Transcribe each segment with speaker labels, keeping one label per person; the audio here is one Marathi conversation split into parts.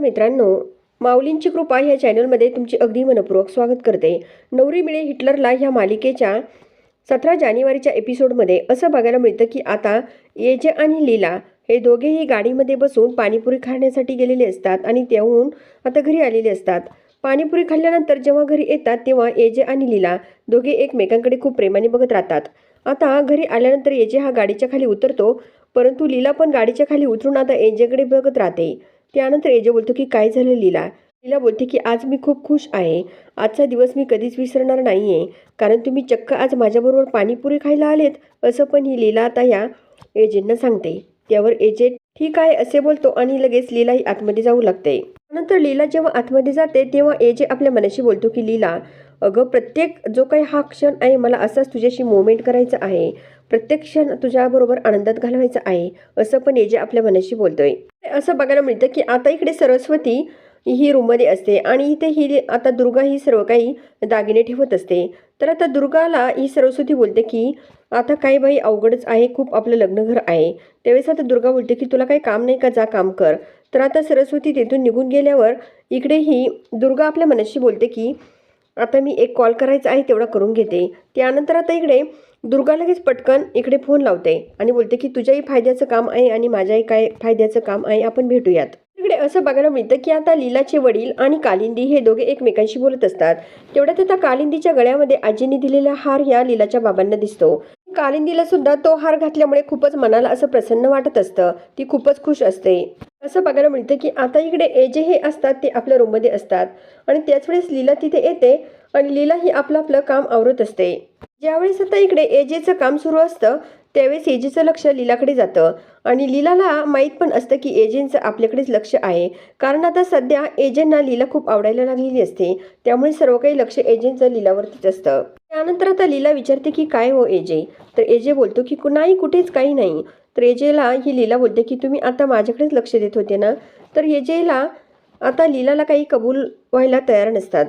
Speaker 1: मित्रांनो माऊलींची कृपा ह्या चॅनलमध्ये तुमचे अगदी मनपूर्वक स्वागत करते. नवरी मिळे हिटलरला ह्या मालिकेच्या सतरा जानेवारीच्या एपिसोडमध्ये असं बघायला मिळतं की आता येजे आणि लीला हे दोघेही गाडीमध्ये बसून पाणीपुरी खाण्यासाठी गेलेले असतात आणि त्याहून आता घरी आलेले असतात. पाणीपुरी खाल्ल्यानंतर जेव्हा घरी येतात तेव्हा येजे आणि लीला दोघे एकमेकांकडे खूप प्रेमाने बघत राहतात. आता घरी आल्यानंतर येजे हा गाडीच्या खाली उतरतो परंतु लीला पण गाडीच्या खाली उतरून आता एजेकडे बघत राहते. त्यानंतर एजे बोलतो की काय झालं लीला? लीला बोलते की आज मी खूप खुश आहे. आजचा दिवस मी कधीच विसरणार नाही आहे कारण तुम्ही चक्क आज माझ्याबरोबर पाणीपुरी खायला आलेत. असं पण ही लीला आता या एजेंना सांगते. त्यावर एजे ठीक आहे असे बोलतो आणि लगेच लीला ही आतमध्ये जाऊ लागते. नंतर लीला जेव्हा आतमध्ये जाते तेव्हा एजे आपल्या मनाशी बोलतो की लीला अगं प्रत्येक जो काही हा क्षण आहे मला असाच तुझ्याशी मोमेंट करायचा आहे. प्रत्येक क्षण तुझ्याबरोबर आनंदात घालवायचा आहे असं पण एजे आपल्या मनाशी बोलतोय. असं बघायला मिळतं की आता इकडे सरस्वती ही रूममध्ये असते आणि इथे ही आता दुर्गा ही सर्व काही दागिने ठेवत असते. तर आता दुर्गाला ही सरस्वती बोलते की आता काही बाई अवघडच आहे खूप आपलं लग्नघर आहे. त्यावेळेस आता दुर्गा बोलते की तुला काही काम नाही का? जा काम कर. तर आता सरस्वती तिथून निघून गेल्यावर इकडे ही दुर्गा आपल्या मनाशी बोलते की आता मी एक कॉल करायचा आहे तेवढा करून घेते. त्यानंतर आता इकडे दुर्गा लगेच पटकन इकडे फोन लावते आणि बोलते की तुझ्याही फायद्याचं काम आहे आणि माझ्याही काय फायद्याचं काम आहे आपण भेटूयात. इकडे असं बघायला मिळतं की आता लीलाचे वडील आणि कालिंदी हे दोघे एकमेकांशी बोलत असतात. तेवढ्यात आता कालिंदीच्या गळ्यामध्ये आजीने दिलेला हार ह्या लीलाच्या बाबांना दिसतो. कालिंदीला सुद्धा तो हार घातल्यामुळे खूपच मनाला असं प्रसन्न वाटत असतं. ती खूपच खुश असते. असं बघायला मिळतं की आता इकडे एजे हे असतात ते आपल्या रूममध्ये असतात. आणि त्याच वेळेस लीला तिथे येते आणि लीला ही आपलं आपलं काम आवरत असते. ज्यावेळेस आता इकडे एजेचं काम सुरू असतं त्यावेळेस एजेचं लक्ष लीलाकडे जातं. आणि लीलाला माहीत पण असतं की एजेंचं आपल्याकडेच लक्ष आहे. कारण आता सध्या एजेंना लीला खूप आवडायला लागलेली असते. त्यामुळे सर्व काही लक्ष एजेंचं लीलावरतीच असतं. त्यानंतर आता लीला विचारते की काय हो एजे तर एजे बोलतो की नाही कुठेच काही नाही. तर एजेला ही लीला बोलते की तुम्ही आता माझ्याकडेच लक्ष देत होते ना? तर एजेला आता लीलाला काही कबूल व्हायला तयार नसतात.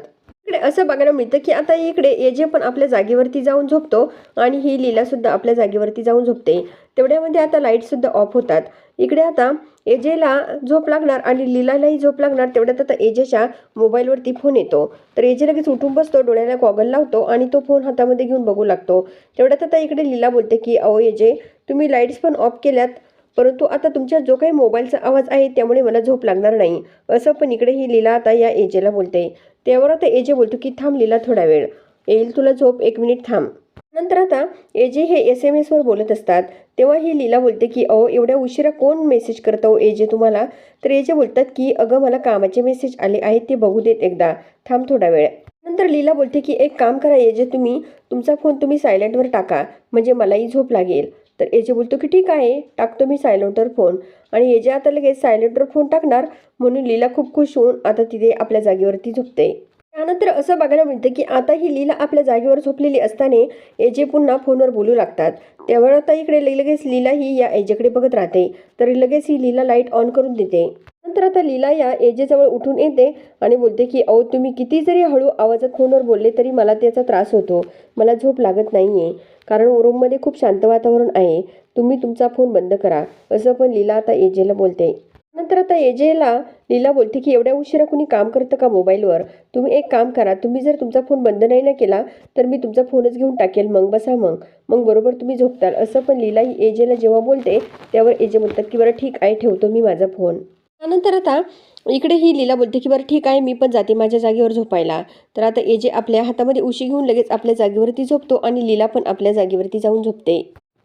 Speaker 1: इकडे असं बघायला मिळतं की आता इकडे एजे पण आपल्या जागेवरती जाऊन झोपतो आणि ही लीला सुद्धा आपल्या जागेवरती जाऊन झोपते. तेवढ्यामध्ये आता लाइट सुद्धा ऑफ होतात. इकडे आता एजेला झोप लागणार आणि लीलालाही झोप लागणार तेवढ्यात आता एजेच्या मोबाईलवरती फोन येतो. तर एजे लगेच उठून बसतो डोळ्याला गॉगल लावतो आणि तो फोन हातामध्ये घेऊन बघू लागतो. तेवढ्यात आता इकडे लीला बोलते की अहो एजे तुम्ही लाईट्स पण ऑफ केल्यात परंतु आता तुमच्या जो काही मोबाईलचा आवाज आहे त्यामुळे मला झोप लागणार नाही. असं पण इकडे ही लीला आता या एजेला बोलते. त्यावर आता एजे बोलतो की थांब लीला थोडा वेळ. येईल तुला झोप एक मिनिट थांब. नंतर आता एजे हे एस एम एसवर बोलत असतात. तेव्हा ही लीला बोलते की अहो एवढ्या उशिरा कोण मेसेज करतो हो एजे तुम्हाला? तर एजे बोलतात की अगं मला कामाचे मेसेज आले आहेत ते बघू देत एकदा. थांब थोडा वेळ. नंतर लीला बोलते की एक काम करा एजे तुम्ही तुमचा फोन तुम्ही सायलेंटवर टाका. म्हणजे मलाही झोप लागेल. तर एजे बोलतो की ठीक आहे टाकतो मी सायलेंटवर फोन आणि एजे आता लगेच सायलेंटवर फोन टाकणार म्हणून लीला खूप खुश होऊन आता तिथे आपल्या जागेवरती झोपते. त्यानंतर असं बघायला मिळतं की आता ही लीला आपल्या जागेवर झोपलेली असताना एजे पुन्हा फोनवर बोलू लागतात. तेव्हा आता इकडे लगेच लीला ही या एजेकडे बघत राहते तर लगेच ही लीला लाइट ऑन करून देते. नंतर आता लीला या एजेजवळ उठून येते आणि बोलते की अहो तुम्ही किती जरी हळू आवाजात फोनवर बोलले तरी मला त्याचा त्रास होतो. मला झोप लागत नाही आहे कारण रूममध्ये खूप शांत वातावरण आहे. तुम्ही तुमचा फोन बंद करा. असं पण लीला आता एजेला बोलते. नंतर आता एजेला लीला बोलते की एवढ्या उशिरा कुणी काम करतं का मोबाईलवर तुम्ही एक काम करा. तुम्ही जर तुमचा फोन बंद नाही ना केला तर मी तुमचा फोनच घेऊन टाकेल. मग बसा मग. मग बरोबर तुम्ही झोपताल. असं पण लीला ही एजेला जेव्हा बोलते त्यावर एजे बोलतात की बरं ठीक आहे ठेवतो मी माझा फोन त्यानंतर आता इकडे ही लीला बोलते की बरं ठीक आहे मी पण जाते माझ्या जागेवर झोपायला. तर आता एजे आपल्या हातामध्ये उशी घेऊन लगेच आपल्या जागेवरती झोपतो आणि लीला पण आपल्या जागेवरती जाऊन झोपते.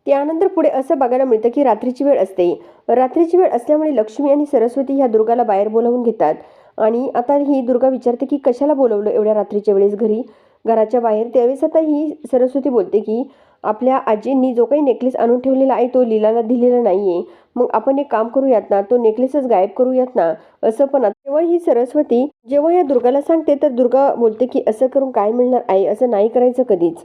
Speaker 1: त्यानंतर पुढे असं बघायला मिळतं की रात्रीची वेळ असते. रात्रीची वेळ असल्यामुळे लक्ष्मी आणि सरस्वती ह्या दुर्गाला बाहेर बोलावून घेतात. आणि आता ही दुर्गा विचारते की कशाला बोलवलं एवढ्या रात्रीच्या वेळेस घरी? घराच्या बाहेर? त्यावेळेस आता ही सरस्वती बोलते की आपल्या आजींनी जो काही नेकलेस आणून ठेवलेला आहे तो लीलाला दिलेला नाही आहे मग आपण एक काम करूयात ना तो नेकलेसच गायब करूयात ना. असं पण तेव्हा ही सरस्वती जेव्हा या दुर्गाला सांगते तर दुर्गा बोलते की असं करून काय मिळणार आहे? असं नाही करायचं कधीच.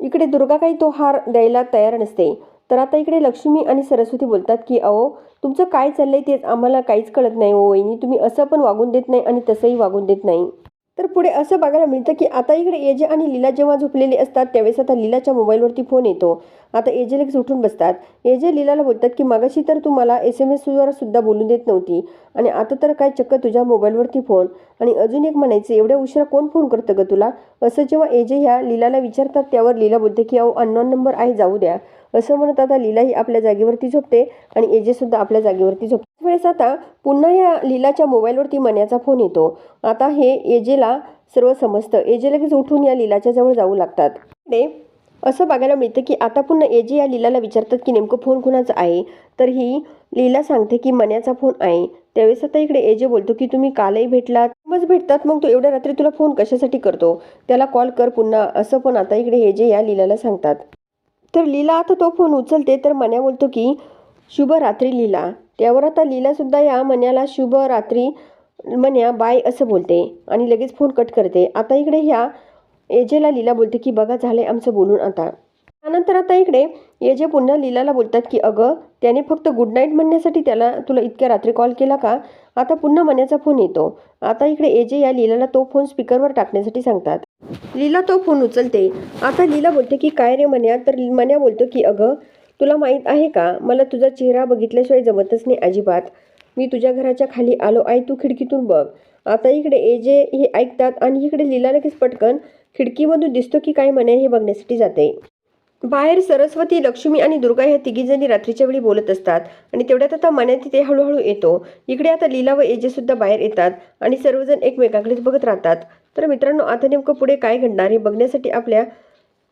Speaker 1: इकडे दुर्गा काही तो हार द्यायला तयार नसते. तर आता इकडे लक्ष्मी आणि सरस्वती बोलतात की अहो तुमचं काय चाललंय तेच आम्हाला काहीच कळत नाही ओ वहिनी. तुम्ही असं पण वागून देत नाही आणि तसंही वागून देत नाही. तर पुढे असं बघायला मिळतं की आता इकडे एजे आणि लीला जेव्हा झोपलेली असतात त्यावेळेस आता लीलाच्या मोबाईलवरती फोन येतो. आता एजे लगेच उठून बसतात. एजे लीलाला बोलतात की मागाशी तर तू मला एस एम एसवर सुद्धा बोलून देत नव्हती आणि आता तर काय चक्क तुझ्या मोबाईलवरती फोन आणि अजून एक म्हणायचं एवढ्या उशिरा कोण फोन करतं ग तुला? असं जेव्हा एजे ह्या लीलाला विचारतात त्यावर लीला बोलते की अहो अननोन नंबर आहे जाऊ द्या. असं म्हणत आता लीलाही आपल्या जागेवरती झोपते आणि एजेसुद्धा आपल्या जागेवरती झोपते. वेळेस आता पुन्हा या लीलाच्या मोबाईलवरती मन्याचा फोन येतो. आता हे एजेला सर्व समजतं. एजे लगेच उठून या लीलाच्या जवळ जाऊ लागतात. ते असं बघायला मिळतं की आता पुन्हा एजे या लीलाला विचारतात की नेमकं फोन कुणाचा आहे? तर ही लीला सांगते की मन्याचा फोन आहे. त्यावेळेस आता इकडे एजे बोलतो की तुम्ही कालही भेटलात. मग भेटतात. मग तो एवढ्या रात्री तुला फोन कशासाठी करतो? त्याला कॉल कर पुन्हा. असं पण आता इकडे एजे या लीलाला सांगतात. तर लीला आता तो फोन उचलते. तर मन्या बोलतो की शुभ रात्री लीला. त्यावर आता लीलासुद्धा या मन्याला शुभ रात्री मन्या बाय असं बोलते आणि लगेच फोन कट करते. आता इकडे ह्या एजेला लीला बोलते की बघा झालंय आमचं बोलून आता. त्यानंतर आता इकडे एजे पुन्हा लीलाला बोलतात की अगं त्याने फक्त गुड नाईट म्हणण्यासाठी त्याला तुला इतक्या रात्री कॉल केला का? आता पुन्हा मन्याचा फोन येतो. आता इकडे एजे या लीलाला तो फोन स्पीकरवर टाकण्यासाठी सांगतात. लीला तो फोन उचलते. आता लीला बोलते की काय रे मन्या? तर मन्या बोलतो की अगं तुला माहीत आहे का? मला तुझा चेहरा बघितल्याशिवाय जमतच नाही अजिबात. मी तुझ्या घराच्या खाली आलो आहे तू खिडकीतून बघ. आता इकडे एजे हे ऐकतात आणि इकडे लीला लगेच पटकन खिडकीमधून दिसतो की काय म्हणे हे बघण्यासाठी जाते. बाहेर सरस्वती लक्ष्मी आणि दुर्गा ह्या तिघीजणी रात्रीच्या वेळी बोलत असतात आणि तेवढ्यात आता मन्या तिथे हळूहळू येतो. इकडे आता लीला व एजे सुद्धा बाहेर येतात आणि सर्वजण एकमेकांकडेच बघत राहतात. तर मित्रांनो आता नेमकं पुढे काय घडणार हे बघण्यासाठी आपल्या